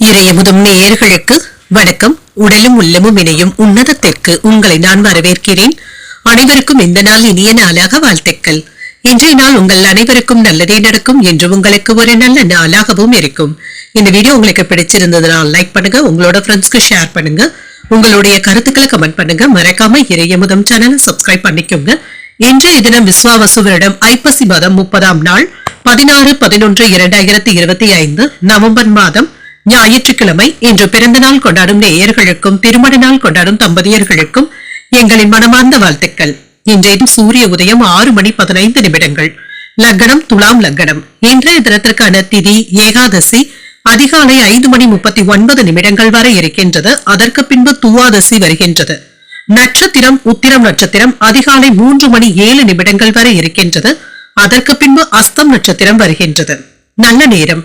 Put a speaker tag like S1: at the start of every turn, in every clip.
S1: இறையமுதும் நேயர்களுக்கு வணக்கம். உடலும் உள்ளமும் இணையும் உன்னதத்திற்கு உங்களை நான் வரவேற்கிறேன். அனைவருக்கும் இந்த நாள் இனிய நாளாக வாழ்த்துக்கள். இன்றைய நாள் உங்கள் அனைவருக்கும் நல்லதே நடக்கும் என்று உங்களுக்கு ஒரு நல்ல நாளாகவும் இருக்கும். இந்த வீடியோ உங்களுக்கு பிடிச்சிருந்ததுனால் லைக் பண்ணுங்க உங்களோட ஃப்ரெண்ட்ஸ்க்கு ஷேர் பண்ணுங்க. உங்களுடைய கருத்துக்களை கமெண்ட் பண்ணுங்க. மறக்காம இறையமுதம் சேனலை சப்ஸ்கிரைப் பண்ணிக்கோங்க. இன்றைய தினம் விஸ்வாவசு வருடம் ஐப்பசி மாதம் முப்பதாம் நாள் பதினாறு பதினொன்று இரண்டாயிரத்தி இருபத்தி ஐந்து நவம்பர் மாதம் ஞாயிற்றுக்கிழமை இன்று பிறந்தநாள் கொண்டாடும் நேயர்களுக்கும் திருமண நாள் கொண்டாடும் தம்பதியர்களுக்கும் எங்களின் மனமார்ந்த வாழ்த்துக்கள். இன்றைய சூரிய உதயம் ஆறு மணி பதினைந்து நிமிடங்கள். லக்னம் துலாம் லக்னம். இன்றைய தினத்திற்கான திதி ஏகாதசி. அதிகாலை ஐந்து மணி முப்பத்தி ஒன்பது நிமிடங்கள் வரை இருக்கின்றது. அதற்கு பின்பு துவாதசி வருகின்றது. நட்சத்திரம் உத்திரம் நட்சத்திரம் அதிகாலை மூன்று மணி ஏழு நிமிடங்கள் வரை இருக்கின்றது. அதற்கு பின்பு அஸ்தம் நட்சத்திரம் வருகின்றது. நல்ல நேரம்.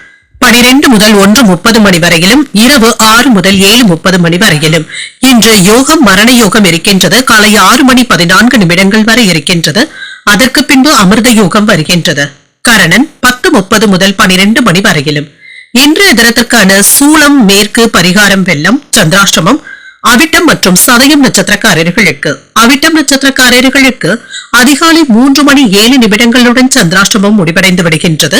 S1: பனிரெண்டு முதல் ஒன்று முப்பது மணி வரையிலும் இரவு ஆறு முதல் ஏழு முப்பது மணி வரையிலும். இன்று யோகம் மரண யோகம் இருக்கின்றது. காலை ஆறு மணி பதினான்கு நிமிடங்கள் வரை இருக்கின்றது. அதற்கு பின்பு அமிர்த யோகம் வருகின்றது. கரணன் பத்து முப்பது முதல் பனிரெண்டு மணி வரையிலும். இன்றைய தினத்திற்கான சூளம் மேற்கு பரிகாரம் வெள்ளம் சந்திராஷ்டமம் அவிட்டம் மற்றும் சதயம் நட்சத்திரக்காரர்களுக்கு அவிட்டம் நட்சத்திரக்காரர்களுக்கு அதிகாலை மூன்று மணி ஏழு நிமிடங்களுடன் சந்திராஷ்டமம் முடிவடைந்து விடுகின்றது.